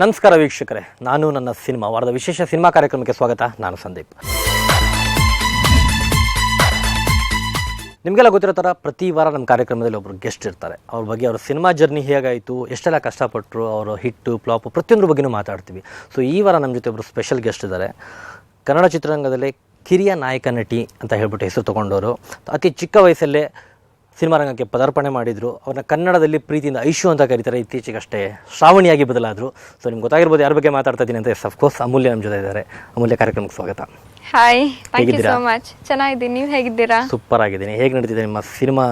ನಮಸ್ಕಾರ ವೀಕ್ಷಕರೇ, ನಾನು ನನ್ನ ಸಿನಿಮಾ, ವಾರದ ವಿಶೇಷ ಸಿನಿಮಾ ಕಾರ್ಯಕ್ರಮಕ್ಕೆ ಸ್ವಾಗತ, ನಾನು ಸಂದೀಪ್. ನಿಮಗೆಲ್ಲ ಗೊತ್ತಿರೋ ಥರ ಪ್ರತಿ ವಾರ ನಮ್ಮ ಕಾರ್ಯಕ್ರಮದಲ್ಲಿ ಒಬ್ಬರು ಗೆಸ್ಟ್ ಇರ್ತಾರೆ. ಅವ್ರ ಬಗ್ಗೆ ಅವ್ರ ಸಿನಿಮಾ ಜರ್ನಿ ಹೇಗಾಯಿತು, ಎಷ್ಟೆಲ್ಲ ಕಷ್ಟಪಟ್ಟರು ಅವರ ಹಿಟ್ಟು ಫ್ಲಾಪು ಪ್ರತಿಯೊಂದ್ರ ಬಗ್ಗೆಯೂ ಮಾತಾಡ್ತೀವಿ. ಸೊ ಈ ವಾರ ನಮ್ಮ ಜೊತೆ ಒಬ್ಬರು ಸ್ಪೆಷಲ್ ಗೆಸ್ಟ್ ಇದ್ದಾರೆ. ಕನ್ನಡ ಚಿತ್ರರಂಗದಲ್ಲಿ ಕಿರಿಯ ನಾಯಕ ನಟಿ ಅಂತ ಹೇಳ್ಬಿಟ್ಟು ಹೆಸರು ತೊಗೊಂಡವರು. ಅತಿ ಚಿಕ್ಕ ವಯಸ್ಸಲ್ಲೇ ಸಿನಿಮಾ ರಂಗಕ್ಕೆ ಪದಾರ್ಪಣೆ ಮಾಡಿದರು. ಅವ್ರನ್ನ ಕನ್ನಡದಲ್ಲಿ ಪ್ರೀತಿಯಿಂದ ಐಶು ಅಂತ ಕರೀತಾರೆ. ಇತ್ತೀಚೆಗಷ್ಟೇ ಶ್ರಾವಣಿಯಾಗಿ ಬದಲಾದರು. ಸೊ ನಿಮ್ಗೆ ಗೊತ್ತಾಗಿರ್ಬೋದು ಯಾರ ಬಗ್ಗೆ ಮಾತಾಡ್ತಾ ಇದ್ದೀನಿ ಅಂತ. ಎಸ್ ಅಫ್ಕೋರ್ಸ್ ಅಮೂಲ್ಯ ನಮ್ಮ ಜೊತೆ ಇದ್ದಾರೆ. ಅಮೂಲ್ಯ ಕಾರ್ಯಕ್ರಮಕ್ಕೆ ಸ್ವಾಗತ. Hi thank you so much ಚೆನ್ನಾಗಿದ್ದೀನಿ. ನೀವು ಹೇಗಿದ್ದೀರಾ? ಸೂಪರ್ ಆಗಿದ್ದೀನಿ. ಹೇಗೆ ನಡೀತಿದೆ ನಿಮ್ಮ ಸಿನಿಮಾ?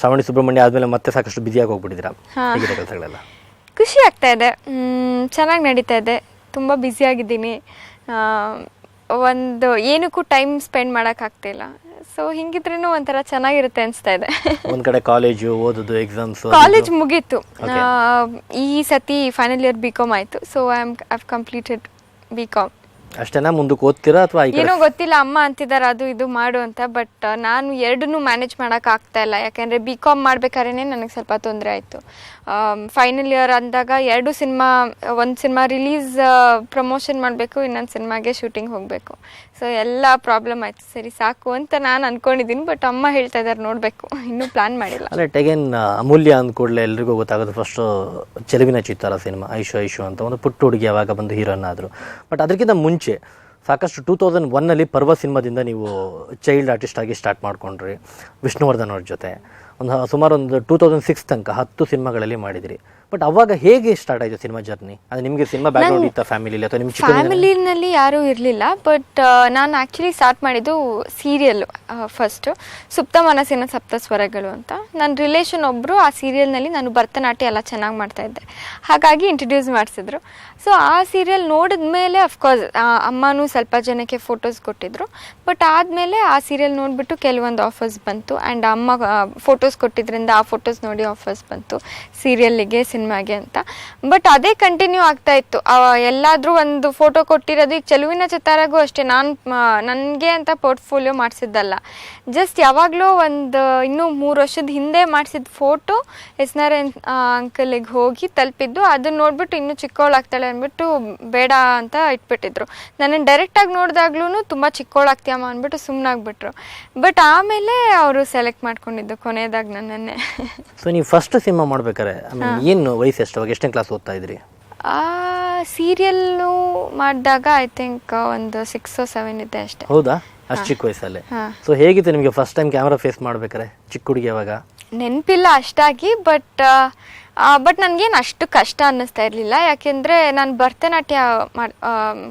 ಶ್ರಾವಣಿ ಸುಬ್ರಹ್ಮಣ್ಯ ಆದಮೇಲೆ ಮತ್ತೆ ಸಾಕಷ್ಟು ಬ್ಯುಸಿಯಾಗಿ ಹೋಗ್ಬಿಟ್ಟಿದ್ದೀರಾ? ಹೇಗಿದೆ ಕೆಲಸಗಳೆಲ್ಲ? ಖುಷಿ ಆಗ್ತಾ ಇದೆ. ಚೆನ್ನಾಗಿ ನಡೀತಾ ಇದೆ. ತುಂಬ ಬ್ಯುಸಿಯಾಗಿದ್ದೀನಿ ಒಂದು ಏನಕ್ಕೂ ಟೈಮ್ ಸ್ಪೆಂಡ್ ಮಾಡೋಕ್ಕಾಗ್ತಿಲ್ಲ ಸೊ ಹಿಂಗಿದ್ರೂ ಒಂಥರ ಚೆನ್ನಾಗಿರುತ್ತೆ ಅನಿಸ್ತಾ ಇದೆ. ಒಂದ್ ಕಡೆ ಕಾಲೇಜು ಓದೋದು ಎಕ್ಸಾಮ್ಸ್ ಕಾಲೇಜ್ ಮುಗೀತು. ಆ, ಈ ಸತಿ ಫೈನಲ್ ಇಯರ್ ಬಿ ಕಾಮ್ ಆಯಿತು. So I am I completed B com ಅಷ್ಟೇನಾ ಮುಂದಕ್ಕೆ ಓದ್ತೀರಾ ಅಥವಾ ಏನೋ ಗೊತ್ತಿಲ್ಲ ಅಮ್ಮ ಅಂತಿದ್ದಾರೆ ಅದು ಇದು ಮಾಡು ಅಂತ ಬಟ್ ನಾನು ಎರಡನ್ನೂ ಮ್ಯಾನೇಜ್ ಮಾಡೋಕೆ ಆಗ್ತಾ ಇಲ್ಲ. ಯಾಕಂದ್ರೆ ಬಿ ಕಾಮ್ ಮಾಡ್ಬೇಕಾದ್ರೆ ನನಗೆ ಸ್ವಲ್ಪ ತೊಂದರೆ ಆಯಿತು. ಫೈನಲ್ ಇಯರ್ ಅಂದಾಗ ಎರಡು ಸಿನಿಮಾ ಒಂದು ಸಿನಿಮಾ ರಿಲೀಸ್ ಪ್ರಮೋಷನ್ ಮಾಡಬೇಕು ಇನ್ನೊಂದು ಸಿನಿಮಾಗೆ ಶೂಟಿಂಗ್ ಹೋಗಬೇಕು. ಸೊ ಎಲ್ಲ ಪ್ರಾಬ್ಲಮ್ ಆಯ್ತು. ಸರಿ ಸಾಕು ಅಂತ ನಾನು ಅಂದ್ಕೊಂಡಿದ್ದೀನಿ ಬಟ್ ಅಮ್ಮ ಹೇಳ್ತಾ ಇದ್ದಾರೆ ನೋಡಬೇಕು. ಇನ್ನೂ ಪ್ಲ್ಯಾನ್ ಮಾಡಿಲ್ಲ. ಅಲ್ಲ ಟೆಗೇನ್ ಅಮೂಲ್ಯ ಅಂದ ಕೂಡಲೇ ಎಲ್ರಿಗೂ ಗೊತ್ತಾಗೋದು ಫಸ್ಟು ಚೆಲುವಿನ ಚಿತ್ತಾರ ಸಿನಿಮಾ ಐಶು ಐಶು ಅಂತ ಒಂದು ಪುಟ್ಟ ಹುಡುಗಿ ಯಾವಾಗ ಬಂದು ಹೀರೋನ್ ಆದರು ಬಟ್ ಅದಕ್ಕಿಂತ ಮುಂಚೆ ಸಾಕಷ್ಟು ಟೂ ತೌಸಂಡ್ ಒನ್ನಲ್ಲಿ ಪರ್ವ ಸಿನಿಮಾದಿಂದ ನೀವು ಚೈಲ್ಡ್ ಆರ್ಟಿಸ್ಟ್ ಆಗಿ ಸ್ಟಾರ್ಟ್ ಮಾಡ್ಕೊಂಡ್ರಿ. ವಿಷ್ಣುವರ್ಧನ್ ಅವ್ರ ಜೊತೆ. ಒಂದು ಸುಮಾರು ಒಂದು ಟೂ ತೌಸಂಡ್ ಸಿಕ್ಸ್ ತನಕ ಹತ್ತು ಸಿನಿಮಾಗಳಲ್ಲಿ ಮಾಡಿದಿರಿ. ಬಟ್ ಅವಾಗ ಹೇಗೆ ಸ್ಟಾರ್ಟ್ ಆಯಿತು ಸಿನಿಮಾ ಜರ್ನಿ ಅದು ನಿಮಗೆ ಸಿನಿಮಾ ಬ್ಯಾಕ್ಗ್ರೌಂಡ್ ಇತ್ತ ಫ್ಯಾಮಿಲಿಲಿ ಅಥವಾ ನಿಮ್ಮ ಚಿಕ್ಕ ಫ್ಯಾಮಿಲಿನಲ್ಲಿ ಯಾರೂ ಇರಲಿಲ್ಲ ಬಟ್ ನಾನು ಆ್ಯಕ್ಚುಲಿ ಸ್ಟಾರ್ಟ್ ಮಾಡಿದ್ದು ಸೀರಿಯಲ್ ಫಸ್ಟು ಸುಪ್ತ ಮನಸ್ಸಿನ ಸಪ್ತ ಸ್ವರಗಳು ಅಂತ. ನನ್ನ ರಿಲೇಷನ್ ಒಬ್ಬರು ಆ ಸೀರಿಯಲ್ನಲ್ಲಿ ನಾನು ಭರತನಾಟ್ಯ ಎಲ್ಲ ಚೆನ್ನಾಗಿ ಮಾಡ್ತಾ ಇದ್ದೆ. ಹಾಗಾಗಿ ಇಂಟ್ರಡ್ಯೂಸ್ ಮಾಡಿಸಿದ್ರು. ಸೊ ಆ ಸೀರಿಯಲ್ ನೋಡಿದ ಮೇಲೆ ಅಫ್ಕೋರ್ಸ್ ಅಮ್ಮನೂ ಸ್ವಲ್ಪ ಜನಕ್ಕೆ ಫೋಟೋಸ್ ಕೊಟ್ಟಿದ್ರು. ಬಟ್ ಆದಮೇಲೆ ಆ ಸೀರಿಯಲ್ ನೋಡಿಬಿಟ್ಟು ಕೆಲವೊಂದು ಆಫರ್ಸ್ ಬಂತು. ಆ್ಯಂಡ್ ಅಮ್ಮ ಫೋಟೋಸ್ ಕೊಟ್ಟಿದ್ರಿಂದ ಆ ಫೋಟೋಸ್ ನೋಡಿ ಆಫರ್ಸ್ ಬಂತು. ಸೀರಿಯಲ್ಲಿಗೆ ಸಿನಿಮಾಗೆ ಅಂತ. ಬಟ್ ಅದೇ ಕಂಟಿನ್ಯೂ ಆಗ್ತಾ ಇತ್ತು. ಎಲ್ಲಾದರೂ ಒಂದು ಫೋಟೋ ಕೊಟ್ಟಿರೋದು ಈಗ ಚೆಲುವಿನ ಚಿತ್ತಾರಾಗೂ ಅಷ್ಟೇ. ನಾನು ನನಗೆ ಅಂತ ಪೋರ್ಟ್ಫೋಲಿಯೋ ಮಾಡಿಸಿದ್ದಲ್ಲ. ಜಸ್ಟ್ ಯಾವಾಗಲೂ ಒಂದು ಇನ್ನೂ ಮೂರು ವರ್ಷದ ಹಿಂದೆ ಮಾಡಿಸಿದ ಫೋಟೋ ಎಸ್ ನಾರಾಯಣ್ ಅಂಕಲಿಗೆ ಹೋಗಿ ತಲುಪಿದ್ದು. ಅದನ್ನ ನೋಡ್ಬಿಟ್ಟು ಇನ್ನೂ ಚಿಕ್ಕವಳಾಗ್ತಾಳೆ ಅಂದ್ಬಿಟ್ಟು ಬೇಡ ಅಂತ ಇಟ್ಬಿಟ್ಟಿದ್ರು. ನನ್ನನ್ನು ಡೈರೆಕ್ಟಾಗಿ ನೋಡಿದಾಗ್ಲೂ ತುಂಬ ಚಿಕ್ಕವಳಾಗ್ತೀಯಮ್ಮ ಅಂದ್ಬಿಟ್ಟು ಸುಮ್ಮನಾಗ್ಬಿಟ್ರು ಬಟ್ ಆಮೇಲೆ ಅವರು ಸೆಲೆಕ್ಟ್ ಮಾಡ್ಕೊಂಡಿದ್ದು ಕೊನೆಯದಾಗಿ ನನ್ನನ್ನೇ. ಸೊ ನೀವು ಫಸ್ಟ್ ಸಿನಿಮಾ ಮಾಡ್ಬೇಕಾರೆ ಏನು ವಯಸ್ಸು ಎಷ್ಟು? ಅವಾಗ ಎಷ್ಟನೇ ಕ್ಲಾಸ್ ಓದ್ತಾ ಇದ್ರಿ? ಆ ಸೀರಿಯಲ್ಲು ಮಾಡಿದಾಗ ಐ ಥಿಂಕ್ ಒಂದು ಸಿಕ್ಸ್ ಸೆವೆನ್ ಇದೆ ಅಷ್ಟೇ. ಹೌದಾ? ಅಷ್ಟು ಚಿಕ್ಕ ವಯಸ್ಸಲ್ಲಿ. ಸೊ ಹೇಗಿತ್ತು ನಿಮಗೆ ಫಸ್ಟ್ ಟೈಮ್ ಕ್ಯಾಮ್ರಾ ಫೇಸ್ ಮಾಡ್ಬೇಕಾರೆ ಚಿಕ್ಕ ಹುಡುಗಿ ಅವಾಗ ನೆನಪಿಲ್ಲ ಅಷ್ಟಾಗಿ ಬಟ್ ಬಟ್ ನನಗೇನು ಅಷ್ಟು ಕಷ್ಟ ಅನ್ನಿಸ್ತಾ ಇರಲಿಲ್ಲ. ಯಾಕೆಂದರೆ ನಾನು ಭರತನಾಟ್ಯ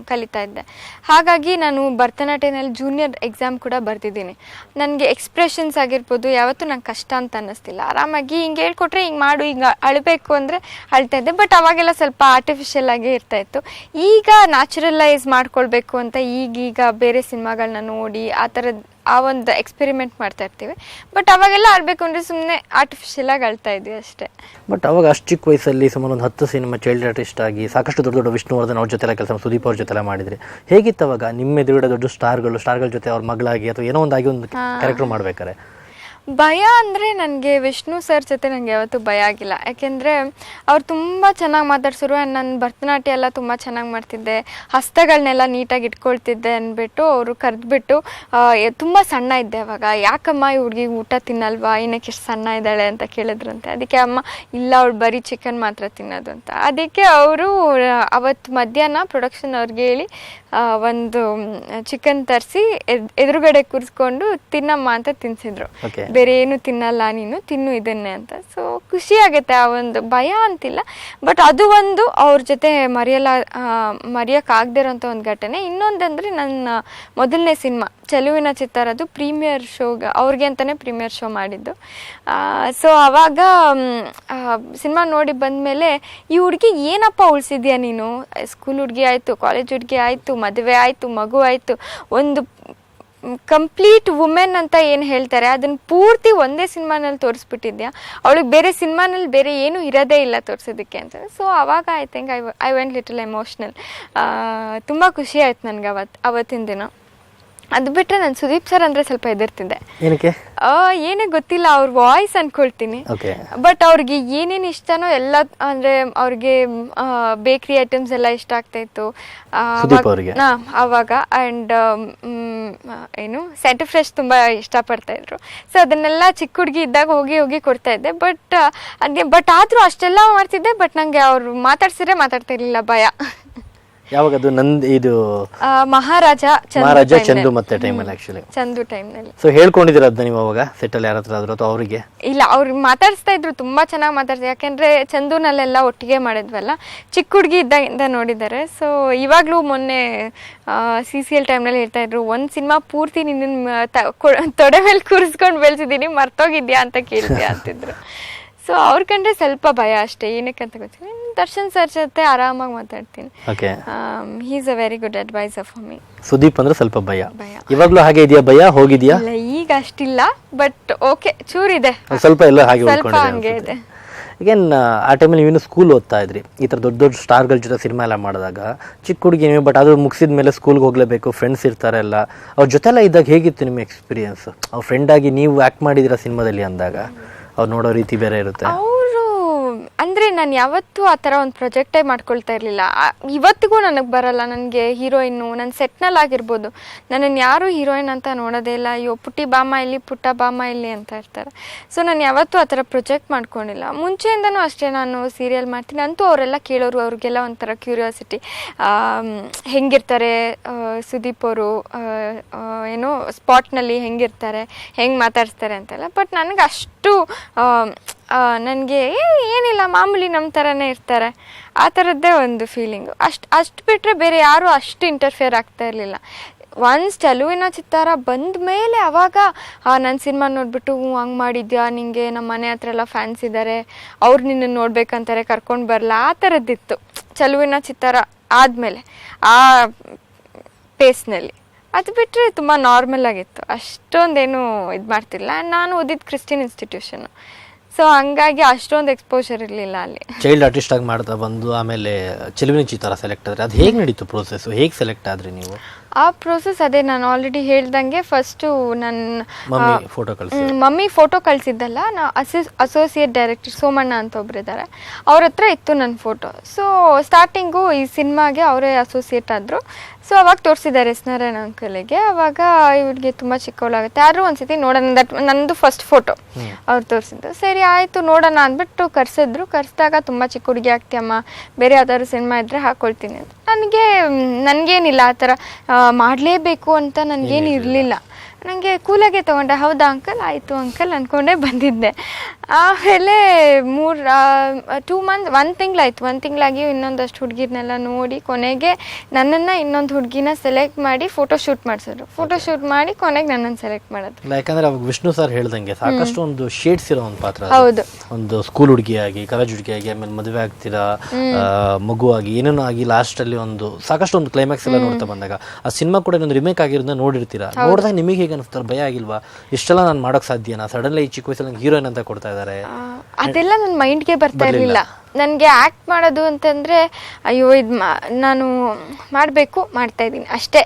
ಕಲಿತಾ ಇದ್ದೆ. ಹಾಗಾಗಿ ನಾನು ಭರತನಾಟ್ಯನಲ್ಲಿ ಜೂನಿಯರ್ ಎಕ್ಸಾಮ್ ಕೂಡ ಬರ್ತಿದ್ದೀನಿ ನನಗೆ ಎಕ್ಸ್ಪ್ರೆಷನ್ಸ್ ಆಗಿರ್ಬೋದು, ಯಾವತ್ತೂ ನಂಗೆ ಕಷ್ಟ ಅಂತ ಅನ್ನಿಸ್ತಿಲ್ಲ. ಆರಾಮಾಗಿ ಹಿಂಗೆ ಹೇಳ್ಕೊಟ್ರೆ ಹಿಂಗೆ ಮಾಡು, ಹಿಂಗೆ ಅಳಬೇಕು ಅಂದರೆ ಅಳ್ತಾ ಇದ್ದೆ. ಬಟ್ ಅವಾಗೆಲ್ಲ ಸ್ವಲ್ಪ ಆರ್ಟಿಫಿಷಿಯಲ್ ಆಗೇ ಇರ್ತಾ ಇತ್ತು. ಈಗ ನ್ಯಾಚುರಲೈಸ್ ಮಾಡ್ಕೊಳ್ಬೇಕು ಅಂತ ಈಗೀಗ ಬೇರೆ ಸಿನಿಮಾಗಳನ್ನ ನೋಡಿ, ಆ ಥರದ್ದು ಆ ಒಂದು ಎಕ್ಸ್ಪೆರಿಮೆಂಟ್ ಮಾಡ್ತಾ ಇರ್ತೀವಿ. ಬಟ್ ಅವಾಗೆಲ್ಲ ಆಡ್ಬೇಕು ಅಂದರೆ ಸುಮ್ಮನೆ ಆರ್ಟಿಫಿಷಿಯಲ್ ಆಗಿ ಅಳ್ತಾ ಇದ್ವಿ ಅಷ್ಟೇ. ಬಟ್ ಅವಾಗ ಅಷ್ಟು ಚಿಕ್ಕ ವಯಸ್ಸಲ್ಲಿ ಸುಮಾರು ಒಂದು ಹತ್ತು ಸಿನಿಮಾ ಚೈಲ್ಡ್ ಆರ್ಟಿಸ್ಟ್ ಆಗಿ ಸಾಕಷ್ಟು ದೊಡ್ಡ ದೊಡ್ಡ ವಿಷ್ಣುವರ್ಧನ್ ಅವ್ರ ಜೊತೆ ಕೆಲಸ ಸುದೀಪ್ ಅವ್ರ ಜೊತೆ ಮಾಡಿದ್ರಿ. ಹೇಗಿತ್ತು ಅವಾಗ ನಿಮ್ಮ ಎದುರುಗಡೆ ದೊಡ್ಡ ಸ್ಟಾರ್ಗಳು ಸ್ಟಾರ್ಗಳ ಜೊತೆ ಅವ್ರ ಮಗಳಾಗಿ ಅಥವಾ ಏನೋ ಒಂದಾಗಿ ಒಂದು ಕ್ಯಾರೆಕ್ಟರ್ ಮಾಡ್ಬೇಕಾರೆ ಭಯ ಅಂದರೆ ನನಗೆ ವಿಷ್ಣು ಸರ್ ಜೊತೆ ನನಗೆ ಯಾವತ್ತೂ ಭಯ ಆಗಿಲ್ಲ. ಯಾಕೆಂದರೆ ಅವ್ರು ತುಂಬ ಚೆನ್ನಾಗಿ ಮಾತಾಡ್ಸೋರು ಆ್ಯಂಡ್ ನಾನು ಭರತನಾಟ್ಯ ಎಲ್ಲ ತುಂಬ ಚೆನ್ನಾಗಿ ಮಾಡ್ತಿದ್ದೆ. ಹಸ್ತಗಳನ್ನೆಲ್ಲ ನೀಟಾಗಿ ಇಟ್ಕೊಳ್ತಿದ್ದೆ ಅಂದ್ಬಿಟ್ಟು ಅವರು ಕರೆದ್ಬಿಟ್ಟು ತುಂಬ ಸಣ್ಣ ಇದ್ದೆ ಅವಾಗ. ಯಾಕಮ್ಮ ಈ ಹುಡುಗಿ ಊಟ ತಿನ್ನಲ್ವಾ? ಏನಕ್ಕೆ ಎಷ್ಟು ಸಣ್ಣ ಇದ್ದಾಳೆ ಅಂತ ಕೇಳಿದ್ರಂತೆ. ಅದಕ್ಕೆ ಅಮ್ಮ, ಇಲ್ಲ ಅವಳು ಬರೀ ಚಿಕನ್ ಮಾತ್ರ ತಿನ್ನೋದು ಅಂತ. ಅದಕ್ಕೆ ಅವರು ಅವತ್ತು ಮಧ್ಯಾಹ್ನ ಪ್ರೊಡಕ್ಷನ್ ಅವ್ರಿಗೆ ಹೇಳಿ ಒಂದು ಚಿಕನ್ ತರಿಸಿ ಎದುರುಗಡೆ ಕೂರಿಸ್ಕೊಂಡು ತಿನ್ನಮ್ಮ ಅಂತ ತಿನ್ಸಿದ್ರು. ಬೇರೆ ಏನು ತಿನ್ನಲ್ಲ ನೀನು ತಿನ್ನು ಇದನ್ನೇ ಅಂತ. ಸೊ ಖುಷಿ ಆಗುತ್ತೆ ಆ ಒಂದು ಭಯ ಅಂತಿಲ್ಲ. ಬಟ್ ಅದು ಒಂದು ಅವ್ರ ಜೊತೆ ಮರೆಯಲ್ಲ ಮರೆಯೋಕ್ಕಾಗದೇ ಇರೋಂಥ ಒಂದು ಘಟನೆ. ಇನ್ನೊಂದಂದ್ರೆ ನನ್ನ ಮೊದಲನೇ ಸಿನಿಮಾ ಚೆಲುವಿನ ಚಿತ್ತಾರದು ಪ್ರೀಮಿಯರ್ ಶೋಗೆ ಅವ್ರಿಗೆ ಅಂತಲೇ ಪ್ರೀಮಿಯರ್ ಶೋ ಮಾಡಿದ್ದು. ಸೊ ಅವಾಗ ಸಿನಿಮಾ ನೋಡಿ ಬಂದಮೇಲೆ ಈ ಹುಡುಗಿ ಏನಪ್ಪ ಉಳಿಸಿದ್ಯಾ ನೀನು? ಸ್ಕೂಲ್ ಹುಡುಗಿ ಆಯಿತು ಕಾಲೇಜ್ ಹುಡುಗಿ ಆಯಿತು ಮದುವೆ ಆಯಿತು, ಮಗು ಆಯಿತು, ಒಂದು ಕಂಪ್ಲೀಟ್ ವುಮೆನ್ ಅಂತ ಏನು ಹೇಳ್ತಾರೆ ಅದನ್ನು ಪೂರ್ತಿ ಒಂದೇ ಸಿನಿಮಾನಲ್ಲಿ ತೋರಿಸ್ಬಿಟ್ಟಿದ್ಯಾ? ಅವಳಿಗೆ ಬೇರೆ ಸಿನಿಮಾನಲ್ಲಿ ಬೇರೆ ಏನೂ ಇರೋದೇ ಇಲ್ಲ ತೋರಿಸೋದಕ್ಕೆ ಅಂತ. ಸೊ ಅವಾಗ I think I I went little emotional ತುಂಬ ಖುಷಿ ಆಯ್ತು ನನಗೆ ಅವತ್ತು ಅವತ್ತಿನ ದಿನ. ಅದು ಬಿಟ್ಟರೆ ನಾನು ಸುದೀಪ್ ಸರ್ ಅಂದ್ರೆ ಸ್ವಲ್ಪ ಹೆದರ್ತಿದ್ದೆ. ಏನಕ್ಕೆ? ಏನೇ ಗೊತ್ತಿಲ್ಲ ಅವ್ರ ವಾಯ್ಸ್ ಅನ್ಕೊಳ್ತೀನಿ. ಓಕೆ ಬಟ್ ಅವ್ರಿಗೆ ಏನೇನು ಇಷ್ಟನೋ ಎಲ್ಲ ಅಂದ್ರೆ ಅವ್ರಿಗೆ ಬೇಕ್ರಿ ಐಟಮ್ಸ್ ಎಲ್ಲ ಇಷ್ಟ ಆಗ್ತಾ ಇತ್ತು? ಆವಾಗ ಆ್ಯಂಡ್ ಏನು ಸೆಂಟ್ ಫ್ರೆಶ್ ತುಂಬ ಇಷ್ಟಪಡ್ತಾ ಇದ್ರು. ಸೊ ಅದನ್ನೆಲ್ಲ ಚಿಕ್ಕ ಹುಡುಗಿ ಇದ್ದಾಗ ಹೋಗಿ ಹೋಗಿ ಕೊಡ್ತಾ ಇದ್ದೆ. ಬಟ್ ಅದೇ ಬಟ್ ಆದರೂ ಅಷ್ಟೆಲ್ಲ ಮಾಡ್ತಿದ್ದೆ. ಬಟ್ ನನಗೆ ಅವ್ರು ಮಾತಾಡ್ಸಿದ್ರೆ ಮಾತಾಡ್ತಾ ಇರಲಿಲ್ಲ ಭಯ. ಯಾವಾಗ ಅದು ನಂದ್ ಇದು ಆ, ಮಹಾರಾಜ ಚಂದು ಮಹಾರಾಜ time ಚಂದು ಮತ್ತೆ ಟೈಮ್ ಟೈಮಲ್ಲಿ ಆಕ್ಚುಲಿ ಚಂದು ಟೈಮ್ನಲ್ಲಿ ಸೊ ಹೇಳ್ಕೊಂಡಿದ್ದೀರ ಅದನ್ನ ನೀವು ಅವಾಗ? ಸೆಟ್ ಅಲ್ಲಿ ಯಾರತ್ರ ಆದ್ರೂ ಅಥವಾ ಅವರಿಗೆ? ಇಲ್ಲ ಅವ್ರು ಮಾತಾಡಿಸ್ತಾ ಇದ್ರು ತುಂಬಾ ಚೆನ್ನಾಗಿ ಮಾತಾಡ್ತಾರೆ ಯಾಕಂದ್ರೆ ಚಂದೂನಲ್ಲೆಲ್ಲ ಒಟ್ಟಿಗೆ ಮಾಡಿದ್ವಲ್ಲ ಚಿಕ್ಕ ಹುಡುಗಿ ಇದ್ದಾಗಿಂದ ನೋಡಿದ್ದಾರೆ. ಸೊ ಇವಾಗ್ಲೂ ಮೊನ್ನೆ ಸಿ ಸಿ ಎಲ್ ಟೈಮ್ನಲ್ಲಿ ಹೇಳ್ತಾ ಇದ್ರು ಒಂದ್ ಸಿನಿಮಾ ಪೂರ್ತಿ ನಿನ್ನ ತೊಡೆ ಮೇಲೆ ಕೂರಿಸ್ಕೊಂಡು ಬೆಳೆಸಿದ್ದೀನಿ ಮರ್ತೋಗಿದ್ಯಾ ಅಂತ ಕೇಳ್ತೀಯ ಅಂತಿದ್ರು. ಸೊ ಅವ್ರ ಕಂಡ್ರೆ ಸ್ವಲ್ಪ ಭಯ ಅಷ್ಟೇ. ಏನಕ್ಕೆ ಅಂತ ಗೊತ್ತಿಲ್ಲ ದರ್ಶನ್ ಸರ್ ಜೊತೆ ಆರಾಮಾಗಿ ಮಾತಾಡ್ತೀನಿ. Okay he is a very good adviser for me Sudeep ಅಂದ್ರೆ ಸ್ವಲ್ಪ ಭಯ. ಭಯ. ಇವಾಗ್ಲೂ ಹಾಗೆ ಇದೆಯಾ? ಭಯ? ಹೋಗಿದ್ಯಾ? ಇಲ್ಲ ಈಗ ಅಷ್ಟಿಲ್ಲ ಬಟ್ ಓಕೆ ಚೂರಿದೆ. ಇದೆ ಸ್ವಲ್ಪ ಎಲ್ಲ ಹಾಗೆ ಸ್ವಲ್ಪ ಹಂಗೆ ಇದೆ. ಈಗೇನ್ ಆ ಟೈಮಲ್ಲಿ ನೀವು ಸ್ಕೂಲ್ ಓದ್ತಾ ಇದ್ರಿ. ಈ ಥರ ದೊಡ್ಡ ದೊಡ್ಡ ಸ್ಟಾರ್ಗಳ ಜೊತೆ ಸಿನಿಮಾ ಎಲ್ಲ ಮಾಡಿದಾಗ ಚಿಕ್ಕ ಹುಡುಗಿ ನೀವು ಬಟ್ ಅದು ಮುಗಿಸಿದ ಮೇಲೆ ಸ್ಕೂಲ್ಗೆ ಹೋಗ್ಲೇಬೇಕು ಫ್ರೆಂಡ್ಸ್ ಇರ್ತಾರೆ ಎಲ್ಲ. ಅವ್ರ ಜೊತೆಲ್ಲ ಇದ್ದಾಗ ಹೇಗಿತ್ತು ನಿಮ್ಮ ಎಕ್ಸ್ಪೀರಿಯನ್ಸ್ ಅವ್ರ ಫ್ರೆಂಡ್ ಆಗಿ ನೀವು ಆ್ಯಕ್ಟ್ ಮಾಡಿದಿರ ಸಿನಿಮಾದಲ್ಲಿ ಅಂದಾಗ? ಅವ್ರು ನೋಡೋ ರೀತಿ ಬೇರೆ ಇರುತ್ತೆ. ಅವರು, ಅಂದರೆ ನಾನು ಯಾವತ್ತೂ ಆ ಥರ ಒಂದು ಪ್ರೊಜೆಕ್ಟೇ ಮಾಡ್ಕೊಳ್ತಾ ಇರಲಿಲ್ಲ. ಇವತ್ತಿಗೂ ನನಗೆ ಬರಲ್ಲ ನನಗೆ ಹೀರೋಯಿನ್ನು ನನ್ನ ಸೆಟ್ನಲ್ಲಿ ಆಗಿರ್ಬೋದು. ನನ್ನನ್ನು ಯಾರೂ ಹೀರೋಯಿನ್ ಅಂತ ನೋಡೋದೇ ಇಲ್ಲ. ಅಯ್ಯೋ, ಪುಟ್ಟಿ ಬಾಮ ಇಲ್ಲಿ, ಪುಟ್ಟ ಬಾಮ ಇಲ್ಲಿ ಅಂತ ಇರ್ತಾರೆ. ಸೊ ನಾನು ಯಾವತ್ತೂ ಆ ಥರ ಪ್ರೊಜೆಕ್ಟ್ ಮಾಡ್ಕೊಂಡಿಲ್ಲ. ಮುಂಚೆಯಿಂದನೂ ಅಷ್ಟೇ ನಾನು ಸೀರಿಯಲ್ ಮಾಡ್ತೀನಿ. ಅಂತೂ ಅವರೆಲ್ಲ ಕೇಳೋರು, ಅವ್ರಿಗೆಲ್ಲ ಒಂಥರ ಕ್ಯೂರಿಯಾಸಿಟಿ ಹೆಂಗಿರ್ತಾರೆ? ಸುದೀಪ್ ಅವರು ಏನು ಸ್ಪಾಟ್ನಲ್ಲಿ ಹೆಂಗಿರ್ತಾರೆ? ಹೆಂಗೆ ಮಾತಾಡಿಸ್ತಾರೆ ಅಂತೆಲ್ಲ. ಬಟ್ ನನಗೆ ಅಷ್ಟು ನನಗೆ ಏನಿಲ್ಲ, ಮಾಮೂಲಿ ನಮ್ಮ ಥರನೇ ಇರ್ತಾರೆ. ಆ ಥರದ್ದೇ ಒಂದು ಫೀಲಿಂಗು ಅಷ್ಟು ಅಷ್ಟು ಬಿಟ್ಟರೆ ಬೇರೆ ಯಾರೂ ಅಷ್ಟು ಇಂಟರ್ಫಿಯರ್ ಆಗ್ತಾ ಇರಲಿಲ್ಲ. ಒನ್ಸ್ ಚೆಲುವಿನ ಚಿತ್ತಾರ ಬಂದ ಮೇಲೆ ಅವಾಗ ನನ್ನ ಸಿನಿಮಾ ನೋಡಿಬಿಟ್ಟು, ಹ್ಞೂ, ಹಂಗೆ ಮಾಡಿದ್ಯಾ? ನಿಂಗೆ ನಮ್ಮ ಮನೆ ಹತ್ರ ಎಲ್ಲ ಫ್ಯಾನ್ಸ್ ಇದ್ದಾರೆ ಅವ್ರು ನಿನ್ನ ನೋಡ್ಬೇಕಂತಾರೆ, ಕರ್ಕೊಂಡು ಬರಲ್ಲ ಆ ಥರದ್ದಿತ್ತು ಚೆಲುವಿನ ಚಿತ್ತಾರ ಆದಮೇಲೆ, ಆ ಪೇಸ್ನಲ್ಲಿ ಅದು ಬಿಟ್ಟರೆ ತುಂಬ ನಾರ್ಮಲ್ ಆಗಿತ್ತು. ಅಷ್ಟೊಂದೇನು ಇದು ಮಾಡ್ತಿಲ್ಲ ನಾನು ಓದಿದ್ದು ಕ್ರಿಶ್ಚಿಯನ್ ಇನ್ಸ್ಟಿಟ್ಯೂಷನ್ ಸೊ ಹಂಗಾಗಿ ಅಷ್ಟೊಂದು ಎಕ್ಸ್ಪೋಜರ್ ಇರಲಿಲ್ಲ ಅಲ್ಲಿ. ಚೈಲ್ಡ್ ಆರ್ಟಿಸ್ಟ್ ಆಗಿ ಮಾಡ್ತಾ ಬಂದು ಆಮೇಲೆ ಚಿಲುವಿನ ಚಿತ್ರ ಸೆಲೆಕ್ಟ್ ಆದರೆ ಅದು ಹೇಗೆ ನಡೀತು ಪ್ರೋಸೆಸ್ ಹೇಗೆ ಸೆಲೆಕ್ಟ್ ಆದ್ರಿ ನೀವು? ಆ ಪ್ರೋಸೆಸ್ ಅದೇ ನಾನು ಆಲ್ರೆಡಿ ಹೇಳ್ದಂಗೆ ಫಸ್ಟು ನನ್ನ ಮಮ್ಮಿ ಫೋಟೋ ಮಮ್ಮಿ ಫೋಟೋ ಕಳಿಸಿದ್ದಲ್ಲ ನಾ ಅಸಿ ಅಸೋಸಿಯೇಟ್ ಡೈರೆಕ್ಟರ್ ಸೋಮಣ್ಣ ಅಂತ ಒಬ್ರು ಇದ್ದಾರೆ ಅವ್ರ ಹತ್ರ ಇತ್ತು ನನ್ನ ಫೋಟೋ ಸೊ ಸ್ಟಾರ್ಟಿಂಗು ಈ ಸಿನಿಮಾಗೆ ಅವರೇ ಅಸೋಸಿಯೇಟ್ ಆದರು. ಸೊ ಅವಾಗ ತೋರಿಸಿದ್ದಾರೆ ಎಸ್ ನಾರಾಯಣ ಅಂಕಲಿಗೆ. ಅವಾಗ ಇವ್ರಿಗೆ ತುಂಬ ಚಿಕ್ಕವಳಾಗುತ್ತೆ. ಆದರೂ ಒಂದ್ಸತಿ ನೋಡೋಣ ದಟ್ ನಂದು ಫಸ್ಟ್ ಫೋಟೋ ಅವ್ರು ತೋರಿಸಿದ್ದು. ಸರಿ ಆಯಿತು ನೋಡೋಣ ಅಂದ್ಬಿಟ್ಟು ಕರ್ಸಿದ್ರು. ಕರ್ಸಿದಾಗ ತುಂಬ ಚಿಕ್ಕ ಹುಡುಗಿ ಆಗ್ತೀಯಮ್ಮ ಬೇರೆ ಯಾವ್ದಾದ್ರು ಸಿನಿಮಾ ಇದ್ದರೆ ಹಾಕ್ಕೊಳ್ತೀನಿ ಅಂತ. ನನಗೆ ನನಗೇನಿಲ್ಲ ಆ ಥರ ಮಾಡಲೇಬೇಕು ಅಂತ ನನಗೇನು ಇರಲಿಲ್ಲ. ನನಗೆ ಕೂಲಾಗೆ ತೊಗೊಂಡೆ ಹೌದಾ ಅಂಕಲ್ ಆಯಿತು ಅಂಕಲ್ ಅಂದ್ಕೊಂಡೇ ಬಂದಿದ್ದೆ. ಆಮೇಲೆ ಮೂರು ಟೂ ಮಂತ್ ಒಂದು ತಿಂಗಳಾಯ್ತು. ಒಂದು ತಿಂಗಳಾಗಿ ಇನ್ನೊಂದಷ್ಟು ಹುಡುಗಿರ್ನೆಲ್ಲ ನೋಡಿ ಕೊನೆಗೆ ನನ್ನನ್ನು ಇನ್ನೊಂದು ಹುಡುಗಿನ ಸೆಲೆಕ್ಟ್ ಮಾಡಿ ಫೋಟೋ ಶೂಟ್ ಮಾಡಿಸಿದ್ರು. ಫೋಟೋ ಶೂಟ್ ಮಾಡಿ ಕೊನೆಗೆ ನನ್ನನ್ನು ಸೆಲೆಕ್ಟ್ ಮಾಡೋದು. ಯಾಕಂದ್ರೆ ಅವಾಗ ವಿಷ್ಣು ಸರ್ ಹೇಳ್ದಂಗೆ ಸಾಕಷ್ಟು ಒಂದು ಶೇಡ್ಸ್ ಇರೋ ಒಂದು ಪಾತ್ರ. ಹೌದು. ಒಂದು ಸ್ಕೂಲ್ ಹುಡುಗಿಯಾಗಿ ಕಾಲೇಜ್ ಹುಡುಗಿಯಾಗಿ ಆಮೇಲೆ ಮದುವೆ ಆಗ್ತೀರಾ ಮಗುವಾಗಿ ಏನೇನೋ ಆಗಿ ಲಾಸ್ಟ್ ಅಲ್ಲಿ ಒಂದು ಸಾಕಷ್ಟು ಒಂದು ಕ್ಲೈಮ್ಯಾಕ್ಸ್ ಎಲ್ಲ ನೋಡ್ತಾ ಬಂದಾಗ ಆ ಸಿನಿಮಾ ಕೂಡ ಇನ್ನೊಂದು ರಿಮೇಕ್ ಆಗಿರೋದನ್ನ ನೋಡಿರ್ತೀರಾ? ನೋಡಿದಾಗ ನಿಮಗೆ ಹೇಗೆ ಅನಿಸ್ತಾರೆ ಭಯ ಆಗಿಲ್ವಾ? ಇಷ್ಟೆಲ್ಲ ನಾನು ಮಾಡೋಕ್ ಸಾಧ್ಯನಾ? ಸಡನ್ಲಿ ಈ ಚಿಕ್ಕ ವಯಸ್ಸಲ್ಲಿ ಹೀರೋಯಿನ್ ಅಂತ ಕೊಡ್ತಾ ಇದ್ದಾರೆ ಅದೆಲ್ಲ ನನ್ನ ಮೈಂಡ್ಗೆ ಬರ್ತಾ ಇರಲಿಲ್ಲ. ನನಗೆ ಆ್ಯಕ್ಟ್ ಮಾಡೋದು ಅಂತಂದರೆ ಅಯ್ಯೋ ಇದು ನಾನು ಮಾಡಬೇಕು ಮಾಡ್ತಾ ಇದ್ದೀನಿ. ಅಷ್ಟೇ.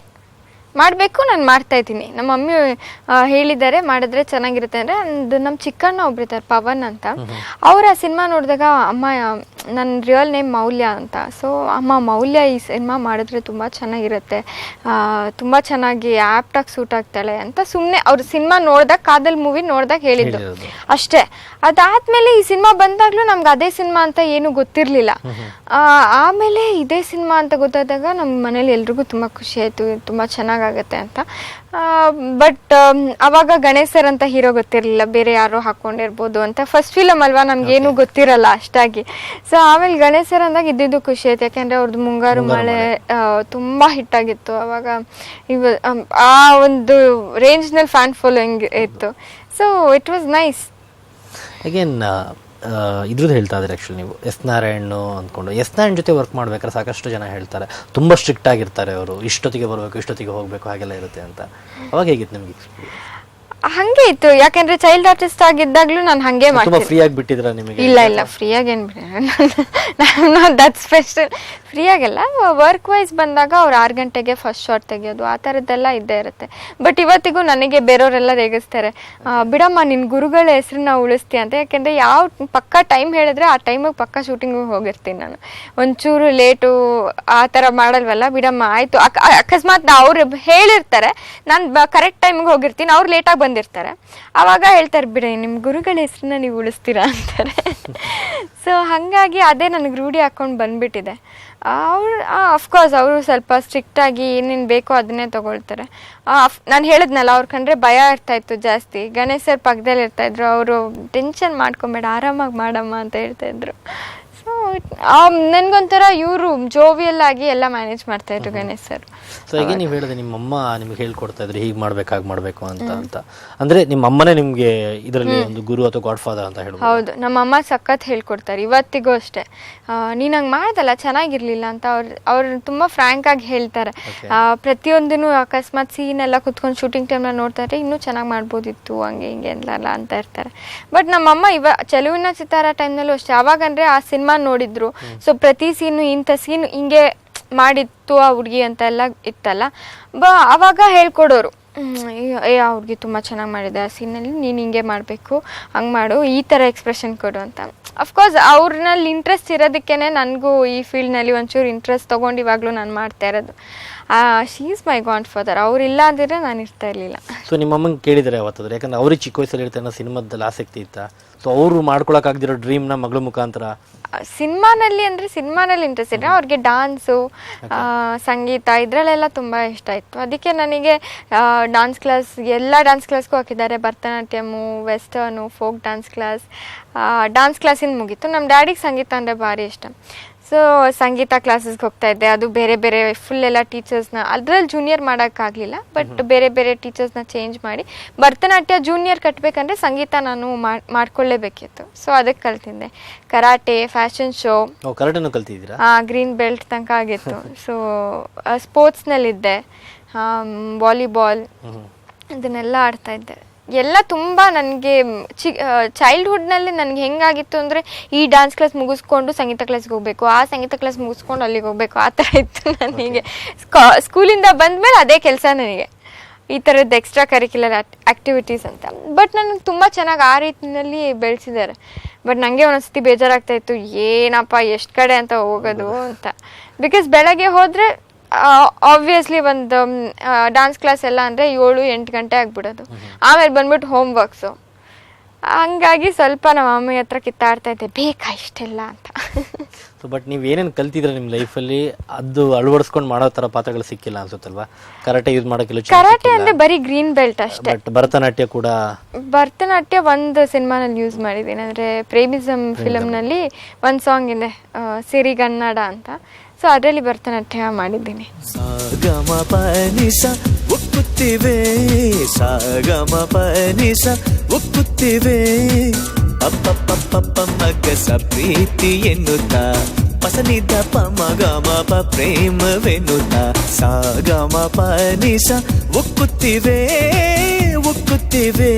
ಮಾಡಬೇಕು ನಾನು ಮಾಡ್ತಾ ಇದ್ದೀನಿ. ನಮ್ಮ ಮಮ್ಮಿ ಹೇಳಿದ್ದಾರೆ ಮಾಡಿದ್ರೆ ಚೆನ್ನಾಗಿರುತ್ತೆ ಅಂದರೆ ಒಂದು ನಮ್ಮ ಚಿಕ್ಕಣ್ಣ ಒಬ್ಬರಿದ್ದಾರೆ ಪವನ್ ಅಂತ. ಅವರ ಆ ಸಿನಿಮಾ ನೋಡಿದಾಗ ಅಮ್ಮ ನನ್ನ ರಿಯಲ್ ನೇಮ್ ಮೌಲ್ಯ ಅಂತ. ಸೊ ಅಮ್ಮ ಮೌಲ್ಯ ಈ ಸಿನಿಮಾ ಮಾಡಿದ್ರೆ ತುಂಬ ಚೆನ್ನಾಗಿರುತ್ತೆ. ತುಂಬ ಚೆನ್ನಾಗಿ ಆ್ಯಪ್ಟಾಗಿ ಸೂಟ್ ಆಗ್ತಾಳೆ ಅಂತ ಸುಮ್ಮನೆ ಅವ್ರ ಸಿನಿಮಾ ನೋಡಿದಾಗ ಕಾದಲ್ ಮೂವಿ ನೋಡಿದಾಗ ಹೇಳಿದ್ದು. ಅಷ್ಟೇ. ಅದಾದಮೇಲೆ ಈ ಸಿನಿಮಾ ಬಂದಾಗಲೂ ನಮ್ಗೆ ಅದೇ ಸಿನಿಮಾ ಅಂತ ಏನು ಗೊತ್ತಿರಲಿಲ್ಲ. ಆಮೇಲೆ ಇದೇ ಸಿನಿಮಾ ಅಂತ ಗೊತ್ತಾದಾಗ ನಮ್ಮ ಮನೇಲಿ ಎಲ್ರಿಗೂ ತುಂಬ ಖುಷಿ ಆಯಿತು ತುಂಬ ಚೆನ್ನಾಗಾಗತ್ತೆ ಅಂತ. ಬಟ್ ಅವಾಗ ಗಣೇಶ್ ಸರ್ ಅಂತ ಹೀರೋ ಗೊತ್ತಿರಲಿಲ್ಲ ಬೇರೆ ಯಾರೋ ಹಾಕೊಂಡಿರ್ಬೋದು ಅಂತ. ಫಸ್ಟ್ ಫಿಲಮ್ ಅಲ್ವಾ? ನಮ್ಗೇನು ಗೊತ್ತಿರಲ್ಲ ಅಷ್ಟಾಗಿ. ಸೊ ಆಮೇಲೆ ಗಣೇಶ್ ಸರ್ ಅಂದಾಗ ಇದ್ದಿದ್ದು ಖುಷಿ ಆಯ್ತು. ಯಾಕಂದ್ರೆ ಅವ್ರದ್ದು ಮುಂಗಾರು ಮಳೆ ತುಂಬಾ ಹಿಟ್ ಆಗಿತ್ತು. ಅವಾಗ ಇವ ಆ ಒಂದು ರೇಂಜ್ನಲ್ಲಿ ಫ್ಯಾನ್ ಫಾಲೋಯಿಂಗ್ ಇತ್ತು. So it was nice again ಇದ್ರದ್ದು ಹೇಳ್ತಾ ಇದ್ದಾರೆ ಆ್ಯಕ್ಚುಲಿ ನೀವು. ಎಸ್ ನಾರಾಯಣ್ ಅಂದ್ಕೊಂಡು. ಎಸ್ ನಾರಾಯಣ್ ಜೊತೆ ವರ್ಕ್ ಮಾಡ್ಬೇಕಾದ್ರೆ ಸಾಕಷ್ಟು ಜನ ಹೇಳ್ತಾರೆ. ತುಂಬ ಸ್ಟ್ರಿಕ್ಟ್ ಆಗಿರ್ತಾರೆ ಅವರು. ಇಷ್ಟೊತ್ತಿಗೆ ಬರಬೇಕು, ಇಷ್ಟೊತ್ತಿಗೆ ಹೋಗಬೇಕು, ಹಾಗೆಲ್ಲ ಇರುತ್ತೆ ಅಂತ. ಅವಾಗ ಹೇಗಿತ್ತು ನಿಮಗೆ ಹಂಗೆ ಇತ್ತು. ಯಾಕಂದ್ರೆ ಚೈಲ್ಡ್ ಆರ್ಟಿಸ್ಟ್ ಆಗಿದ್ದಾಗ್ಲೂ ನಾನು ಹಂಗೆ ತುಂಬಾ ಮಾಡ್ತೀನಿ ಫ್ರೀ ಆಗಿ ಬಿಟ್ಟಿದ್ರಾ ನಿಮಗೆ ಇಲ್ಲ ಇಲ್ಲ ಫ್ರೀಯಾಗಿ ಏನು ದಟ್ ಸ್ಪೆಷಲ್ ಫ್ರೀಯಾಗೆಲ್ಲ ವರ್ಕ್ ವೈಸ್ ಬಂದಾಗ ಅವ್ರು ಆರು ಗಂಟೆಗೆ ಫಸ್ಟ್ ಶಾರ್ಟ್ ತೆಗೆಯೋದು ಆ ಥರದ್ದೆಲ್ಲ ಇದ್ದೇ ಇರುತ್ತೆ. ಬಟ್ ಇವತ್ತಿಗೂ ನನಗೆ ಬೇರೆಯವರೆಲ್ಲ ರೇಗಿಸ್ತಾರೆ. ಆ, ಬಿಡಮ್ಮ ನಿನ್ನ ಗುರುಗಳ ಹೆಸರನ್ನ ಉಳಿಸ್ತೀಯ? ಅಂತ. ಯಾಕೆಂದರೆ ಯಾವ ಪಕ್ಕ ಟೈಮ್ ಹೇಳಿದ್ರೆ ಆ ಟೈಮಿಗೆ ಪಕ್ಕ ಶೂಟಿಂಗಿಗೆ ಹೋಗಿರ್ತೀನಿ ನಾನು. ಒಂಚೂರು ಲೇಟು ಆ ಥರ ಮಾಡಲ್ವಲ್ಲ? ಬಿಡಮ್ಮ ಆಯಿತು. ಅಕಸ್ಮಾತ್ ನಾ ಅವ್ರು ಹೇಳಿರ್ತಾರೆ. ನಾನು ಕರೆಕ್ಟ್ ಟೈಮಿಗೆ ಹೋಗಿರ್ತೀನಿ. ಅವ್ರು ಲೇಟಾಗಿ ಬಂದಿರ್ತಾರೆ. ಆವಾಗ ಹೇಳ್ತಾರೆ, ಬಿಡಿ ನಿಮ್ಮ ಗುರುಗಳ ಹೆಸರನ್ನ ನೀವು ಉಳಿಸ್ತೀರಾ? ಅಂತಾರೆ. ಸೊ ಹಾಗಾಗಿ ಅದೇ ನನಗೆ ರೂಢಿ ಹಾಕ್ಕೊಂಡು ಬಂದ್ಬಿಟ್ಟಿದೆ. ಅವ್ರು ಅಫ್ಕೋರ್ಸ್ ಅವರು ಸ್ವಲ್ಪ ಸ್ಟ್ರಿಕ್ಟಾಗಿ ಏನೇನು ಬೇಕೋ ಅದನ್ನೇ ತಗೊಳ್ತಾರೆ. ನಾನು ಹೇಳಿದ್ನಲ್ಲ, ಅವ್ರ ಕಂಡ್ರೆ ಭಯ ಇರ್ತಾ ಇತ್ತು ಜಾಸ್ತಿ. ಗಣೇಶ್ ಸರ್ ಪಕ್ಕದಲ್ಲಿ ಇರ್ತಾಯಿದ್ರು ಅವರು ಟೆನ್ಷನ್ ಮಾಡ್ಕೊಬೇಡ, ಆರಾಮಾಗಿ ಮಾಡಮ್ಮ ಅಂತ ಹೇಳ್ತಾ ಇದ್ರು. ಸೊ ನನಗೊಂಥರ ಇವರು ಜೋವಿಯಲ್ ಆಗಿ ಎಲ್ಲ ಮ್ಯಾನೇಜ್ ಮಾಡ್ತಾ ಇದ್ರು ಗಣೇಶ್ ಸರ್. ಸೊ ಈಗ ನೀವು ಹೇಳಿದ್ರೆ ನಿಮ್ಮಮ್ಮ ನಿಮ್ಗೆ ಹೇಳ್ಕೊಡ್ತಾ ಇದ್ರೆ ಹೀಗೆ ಮಾಡ್ಬೇಕು ಹಾಗೆ ಮಾಡ್ಬೇಕು ಅಂತ ಅಂತ. ಅಂದ್ರೆ ನಿಮ್ಮ ಅಮ್ಮನೇ ನಿಮ್ಗೆ ಇದರಲ್ಲಿ ಒಂದು ಗುರು ಅಥವಾ ಗಾಡ್ ಫಾದರ್ ಅಂತ ಹೇಳಿ ಹೌದು ನಮ್ಮ ಅಮ್ಮ ಸಖತ್ ಹೇಳ್ಕೊಡ್ತಾರೆ ಇವತ್ತಿಗೂ ಅಷ್ಟೇ. ನೀನು ನೀನ್ ಹಂಗೆ ಮಾಡ್ದಲ್ಲ ಚೆನ್ನಾಗಿರ್ಲಿಲ್ಲ ಅಂತ ಅವ್ರು ಅವ್ರು ತುಂಬ ಫ್ರ್ಯಾಂಕ್ ಆಗಿ ಹೇಳ್ತಾರೆ. ಪ್ರತಿಯೊಂದನ್ನು ಅಕಸ್ಮಾತ್ ಸೀನ್ ಎಲ್ಲ ಕುತ್ಕೊಂಡು ಶೂಟಿಂಗ್ ಟೈಮ್ನ ನೋಡ್ತಾ ಇದ್ರೆ ಇನ್ನೂ ಚೆನ್ನಾಗಿ ಮಾಡ್ಬೋದಿತ್ತು ಹಂಗೆ ಹಿಂಗೆ ಎಲ್ಲ ಅಂತ ಇರ್ತಾರೆ. ಬಟ್ ನಮ್ಮಮ್ಮ ಇವ ಚೆಲುವಿನ ಸಿತಾರ ಟೈಮ್ನಲ್ಲೂ ಅಷ್ಟೇ ಅವಾಗಂದ್ರೆ ಆ ಸಿನಿಮಾ ನೋಡಿದ್ರು. ಸೊ ಪ್ರತಿ ಸೀನು ಇಂಥ ಸೀನ್ ಹಿಂಗೆ ಮಾಡಿತ್ತು ಆ ಹುಡುಗಿ ಅಂತ ಎಲ್ಲ ಇತ್ತಲ್ಲ. ಬ ಅವಾಗ ಹೇಳ್ಕೊಡೋರು ಏ ಆ ಹುಡುಗಿ ತುಂಬ ಚೆನ್ನಾಗಿ ಮಾಡಿದೆ ಆ ಸೀನಲ್ಲಿ ನೀನು ಹಿಂಗೆ ಮಾಡಬೇಕು ಹಂಗೆ ಮಾಡು ಈ ಥರ ಎಕ್ಸ್ಪ್ರೆಷನ್ ಕೊಡು ಅಂತ. ಅಫ್ಕೋರ್ಸ್ ಅವ್ರನ್ನಲ್ಲಿ ಇಂಟ್ರೆಸ್ಟ್ ಇರೋದಕ್ಕೇ ನನಗೂ ಈ ಫೀಲ್ಡ್ನಲ್ಲಿ ಒಂಚೂರು ಇಂಟ್ರೆಸ್ಟ್ ತೊಗೊಂಡು ಇವಾಗಲೂ ನಾನು ಮಾಡ್ತಾ ಇರೋದು. She is my godfather ಅವ್ರಿಲ್ಲ ಅಂದಿದ್ರೆ ನಾನು ಇರ್ತಾ ಇರಲಿಲ್ಲ. ಸೊ ನಿಮ್ಮ ಅಮ್ಮಂಗೆ ಕೇಳಿದ್ರೆ ಯಾವತ್ತಾದ್ರೆ? ಯಾಕಂದ್ರೆ ಅವ್ರಿಗೆ ಚಿಕ್ಕ ವಯಸ್ಸಲ್ಲಿ ಇರ್ತಾರೆ ಸಿನಿಮಾದಲ್ಲಿ ಆಸಕ್ತಿ ಇತ್ತ. ಸೊ ಅವರು ಮಾಡ್ಕೊಳಕ್ಕಾಗ್ದಿರೋ ಡ್ರೀಮ್ನ ಮಗಳ ಮುಖಾಂತರ? ಸಿನಿಮಾನಲ್ಲಿ ಅಂದರೆ ಸಿನಿಮಾನಲ್ಲಿ ಇಂಟ್ರೆಸ್ಟ್ ಇದ್ರೆ ಅವ್ರಿಗೆ ಡಾನ್ಸು ಸಂಗೀತ ಇದರಲ್ಲೆಲ್ಲ ತುಂಬ ಇಷ್ಟ ಇತ್ತು. ಅದಕ್ಕೆ ನನಗೆ ಡಾನ್ಸ್ ಕ್ಲಾಸ್ ಎಲ್ಲ ಡಾನ್ಸ್ ಕ್ಲಾಸ್ಗೂ ಹಾಕಿದ್ದಾರೆ. Bharatanatyam western folk dance class dance ಕ್ಲಾಸಿಂದ ಮುಗೀತು. ನಮ್ಮ ಡ್ಯಾಡಿಗೆ ಸಂಗೀತ ಅಂದರೆ ಭಾರಿ ಇಷ್ಟ. ಸೊ ಸಂಗೀತ ಕ್ಲಾಸಸ್ಗೆ ಹೋಗ್ತಾ ಇದ್ದೆ. ಅದು ಬೇರೆ ಬೇರೆ ಫುಲ್ ಎಲ್ಲ ಟೀಚರ್ಸ್ನ ಅದ್ರಲ್ಲಿ ಜೂನಿಯರ್ ಮಾಡೋಕ್ಕಾಗಲಿಲ್ಲ ಬಟ್ ಬೇರೆ ಬೇರೆ ಟೀಚರ್ಸ್ನ ಚೇಂಜ್ ಮಾಡಿ. ಭರತನಾಟ್ಯ ಜೂನಿಯರ್ ಕಟ್ಟಬೇಕಂದ್ರೆ ಸಂಗೀತ ನಾನು ಮಾಡಿ ಮಾಡ್ಕೊಳ್ಳೇಬೇಕಿತ್ತು. ಸೊ ಅದಕ್ಕೆ ಕಲ್ತಿದ್ದೆ. ಕರಾಟೆ ಫ್ಯಾಷನ್ ಶೋ ಹಾಂ ಗ್ರೀನ್ ಬೆಲ್ಟ್ ತನಕ ಆಗಿತ್ತು. ಸೊ ಸ್ಪೋರ್ಟ್ಸ್ನಲ್ಲಿದ್ದೆ ವಾಲಿಬಾಲ್. ಇದನ್ನೆಲ್ಲ ಆಡ್ತಾ ಇದ್ದೆ. ಎಲ್ಲ ತುಂಬ ನನಗೆ ಚಿ ಚೈಲ್ಡ್ಹುಡ್ನಲ್ಲಿ ನನಗೆ ಹೆಂಗಾಗಿತ್ತು ಅಂದರೆ ಈ ಡ್ಯಾನ್ಸ್ ಕ್ಲಾಸ್ ಮುಗಿಸ್ಕೊಂಡು ಸಂಗೀತ ಕ್ಲಾಸ್ಗೆ ಹೋಗಬೇಕು ಆ ಸಂಗೀತ ಕ್ಲಾಸ್ ಮುಗಿಸ್ಕೊಂಡು ಅಲ್ಲಿಗೆ ಹೋಗಬೇಕು ಆ ಥರ ಇತ್ತು ನನಗೆ. ಸ್ಕೂಲಿಂದ ಬಂದಮೇಲೆ ಅದೇ ಕೆಲಸ ನನಗೆ. ಈ ಥರದ್ದು ಎಕ್ಸ್ಟ್ರಾ ಕರಿಕ್ಯುಲರ್ ಆ್ಯಕ್ಟಿವಿಟೀಸ್ ಅಂತ. ಬಟ್ ನನಗೆ ತುಂಬ ಚೆನ್ನಾಗಿ ಆ ರೀತಿಯಲ್ಲಿ ಬೆಳೆಸಿದ್ದಾರೆ. ಬಟ್ ನನಗೆ ಒಂದೊಂದ್ಸತಿ ಬೇಜಾರಾಗ್ತಾಯಿತ್ತು ಏನಪ್ಪ ಎಷ್ಟು ಕಡೆ ಅಂತ ಹೋಗೋದು ಅಂತ. ಬಿಕಾಸ್ ಬೆಳಗ್ಗೆ ಹೋದರೆ ಆಬ್ವಿಯಸ್ಲಿ ಒಂದು ಡಾನ್ಸ್ ಕ್ಲಾಸ್ ಎಲ್ಲ ಅಂದರೆ ಏಳು ಎಂಟು ಗಂಟೆ ಆಗ್ಬಿಡೋದು. ಆಮೇಲೆ ಬಂದ್ಬಿಟ್ಟು ಹೋಮ್ ವರ್ಕ್ಸು ಹಂಗಾಗಿ ಸ್ವಲ್ಪ ನಮ್ಮ ಅಮ್ಮಿ ಹತ್ರ ಕಿತ್ತಾಡ್ತಾ ಇದ್ದೆ ಬೇಕಾ ಇಷ್ಟೆಲ್ಲ ಅಂತ. ಸೊ ಬಟ್ ನೀವು ಏನೇನು ಕಲ್ತಿದ್ರೆ ನಿಮ್ಮ ಲೈಫಲ್ಲಿ ಅದು ಅಳವಡಿಸ್ಕೊಂಡು ಮಾಡೋ ಥರ ಪಾತ್ರಗಳು ಸಿಕ್ಕಿಲ್ಲ ಅನ್ಸುತ್ತಲ್ವಾ? ಕರಾಟೆ ಯೂಸ್ ಮಾಡೋಕ್ಕೆಲ್ಲ ಕರಾಟೆ ಅಂದರೆ ಬರೀ ಗ್ರೀನ್ ಬೆಲ್ಟ್ ಅಷ್ಟೇ. ಬಟ್ ಭರತನಾಟ್ಯ ಕೂಡ ಭರತನಾಟ್ಯ ಒಂದು ಸಿನಿಮಾನಲ್ಲಿ ಯೂಸ್ ಮಾಡಿದ್ದೀನಿ. ಅಂದರೆ ಪ್ರೇಮಿಸಮ್ ಫಿಲಮ್ನಲ್ಲಿ ಒಂದು ಸಾಂಗ್ ಇದೆ ಸಿರಿಗನ್ನಡ ಅಂತ. ಸೊ ಅದರಲ್ಲಿ ಭರತನಾಟ್ಯ ಮಾಡಿದ್ದೀನಿ ಸಾಗಮ ಪನಿಸ ಒಕ್ಕುತ್ತಿವೆ ಸಾಗಮ ಪನಿಸ ಒಕ್ಕುತ್ತಿವೆ ಅಪ್ಪಪ್ಪಪ್ಪಪ್ಪ ಮಗಸ ಪ್ರೀತಿ ಎನ್ನುತ್ತ ಪಸನಿದ ಪಮಗಮ ಪ ಪ್ರೇಮವೆನ್ನುತ್ತ ಸಾಗಮ ಪನಿಸ ಒಕ್ಕುತ್ತಿವೆ ಒಕ್ಕುತ್ತಿವೆ